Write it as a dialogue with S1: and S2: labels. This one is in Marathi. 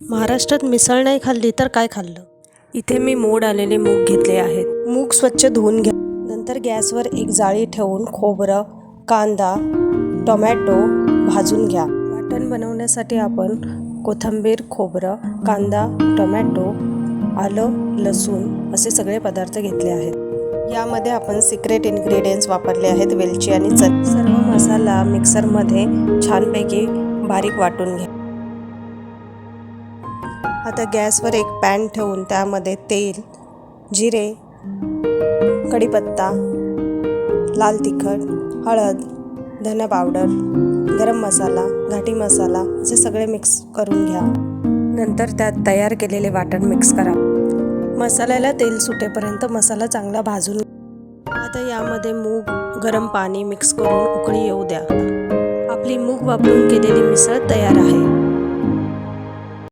S1: महाराष्ट्रात मिसळ नाही खाल्ली तर काय खाल्लं? इथे मी मोड आलेले मूग घेतले आहेत. मूग स्वच्छ धुवून घ्या. नंतर गॅसवर एक जाळी ठेवून खोबरं कांदा टोमॅटो भाजून घ्या. वाटण बनवण्यासाठी आपण कोथिंबीर खोबरं कांदा टोमॅटो आलं लसूण असे सगळे पदार्थ घेतले आहेत. यामध्ये आपण सिक्रेट इन्ग्रेडियंट्स वापरले आहेत वेलची आणि चट सर्व मसाला मिक्सरमध्ये छानपैकी बारीक वाटून घ्या. आता गॅसवर एक पॅन ठेवून त्यामध्ये तेल जिरे कढीपत्ता लाल तिखट हळद धना पावडर गरम मसाला घाटी मसाला असे सगळे मिक्स करून घ्या. नंतर त्यात तयार केलेले वाटण मिक्स करा. मसाल्याला तेल सुटेपर्यंत मसाला चांगला भाजून आता यामध्ये मूग गरम पाणी मिक्स करून उकळी येऊ द्या. आपली मूग वापरून केलेली मिसळ तयार आहे.